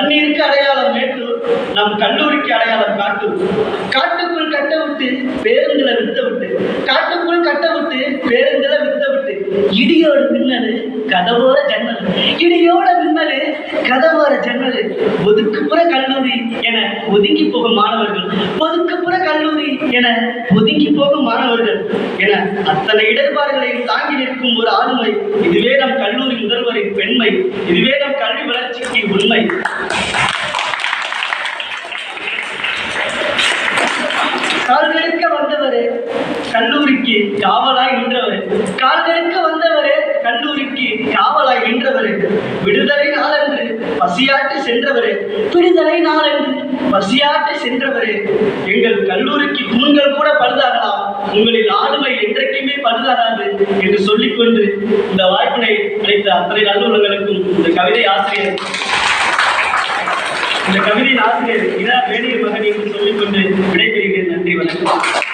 தண்ணீருக்கு அடையாளம் மேட்டூர் நம் கல்லூரிக்கு அடையாளம் காட்டூர் காட்டுக்குள் கட்ட விட்டு பேருந்துல வித்த விட்டு காட்டுக்குள் கட்ட விட்டு பேருந்துல வித்த விட்டு இடியோட மின்னலு கதவோர ஜன்னல். இடியோட மின்னலு கதவோர ஜன்னல். ஒதுக்குப்புற கல்லூரி என ஒதுங்கி போகும் மாணவர்கள் ஒதுக்குப்புற கல்லூரி என ஒதுங்கி போகும் மாணவர்கள் என அத்தனை இடர்பாடுகளையும் தாங்கி நிற்கும் ஒரு ஆளுமை இதுவே நம் கல்லூரி முதல்வரின் பெண்மை இதுவே நம் கல்வி வளர்ச்சிக்கு உண்மை. கால்களுக்க வந்தவரே கல்லூரிக்கு காவலாய் நின்றவர். கால்களுக்க வந்தவரே கல்லூரிக்கு காவலாய் நின்றவர். விடுதலை நாளன்று பசியாட்டு சென்றவரே. விடுதலை நாளன்று பசியாட்டு சென்றவரே. எங்கள் கல்லூரிக்கு தூண்கள் கூட பழுதாகலாம். உங்களின் ஆளுமை என்றைக்குமே பழுதாகாது என்று சொல்லிக்கொண்டு இந்த வாய்ப்பினை அளித்த அத்தனை நல்லுறவுகளுக்கும் இந்த கவிதை ஆசிரியர் இந்த கவிதையின் ஆசிரியர் இரா てい。